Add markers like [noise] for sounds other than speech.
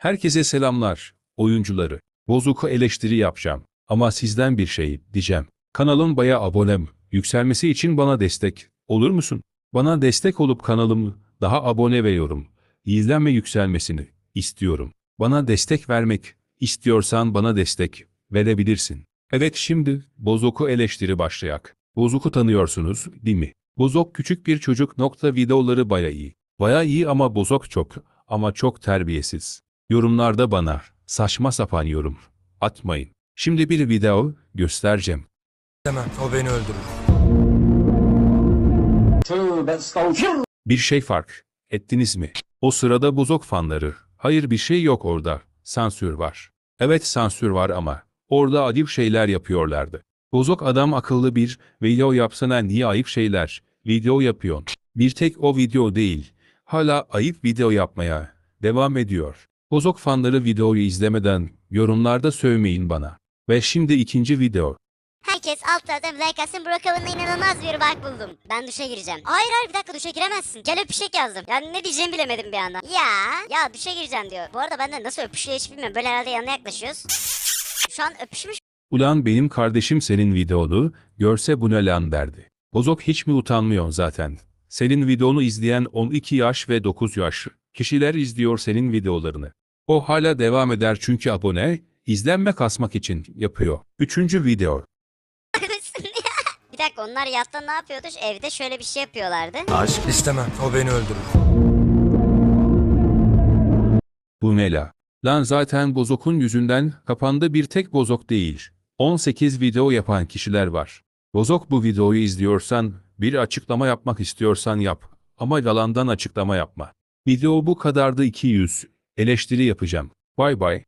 Herkese selamlar, oyuncuları. Bozuku eleştiri yapacağım. Ama sizden bir şey diyeceğim. Kanalım baya abonem. Yükselmesi için bana destek olur musun? Bana destek olup kanalımı daha abone ve yorum, izlenme yükselmesini istiyorum. Bana destek vermek istiyorsan bana destek verebilirsin. Evet şimdi Bozoku eleştiri başlayak. Bozok'u tanıyorsunuz değil mi? Bozok küçük bir çocuk nokta videoları baya iyi. Baya iyi ama Bozok çok ama çok terbiyesiz. Yorumlarda bana saçma sapan yorum atmayın. Şimdi bir video göstereceğim. Demem o beni öldürür. Bir şey fark ettiniz mi? O sırada Bozok fanları. Hayır bir şey yok orada. Sansür var. Evet sansür var ama orada ayıp şeyler yapıyorlardı. Bozok adam akıllı bir video yapsana niye ayıp şeyler video yapıyorsun? Bir tek o video değil. Hala ayıp video yapmaya devam ediyor. Bozok fanları videoyu izlemeden yorumlarda sövmeyin bana. Ve şimdi ikinci video. Herkes alt taraftan bir like atsın. Brokov'un inanılmaz bir bak buldum. Ben duşa gireceğim. Hayır hayır bir dakika duşa giremezsin. Gel öpüşek yazdım. Yani ne diyeceğimi bilemedim bir anda. Ya ya duşa gireceğim diyor. Bu arada benden nasıl öpüşüyor hiç bilmiyorum. Böyle herhalde yanına yaklaşıyoruz. Şu an öpüşmüş Ulan benim kardeşim senin videonu görse bu ne lan derdi. Bozok hiç mi utanmıyorsun zaten? Senin videonu izleyen 12 yaş ve 9 yaş kişiler izliyor senin videolarını. O hala devam eder çünkü abone, izlenme kasmak için yapıyor. Üçüncü video. [laughs] bir dakika onlar yatta ne yapıyordu? Evde şöyle bir şey yapıyorlardı. Aşk istemem o beni öldürür. Bu ne la? Lan zaten Bozok'un yüzünden kapandı bir tek Bozok değil. 18 video yapan kişiler var. Bozok bu videoyu izliyorsan, bir açıklama yapmak istiyorsan yap. Ama yalandan açıklama yapma. Video bu kadardı 200. Eleştiri yapacağım. Bay bay.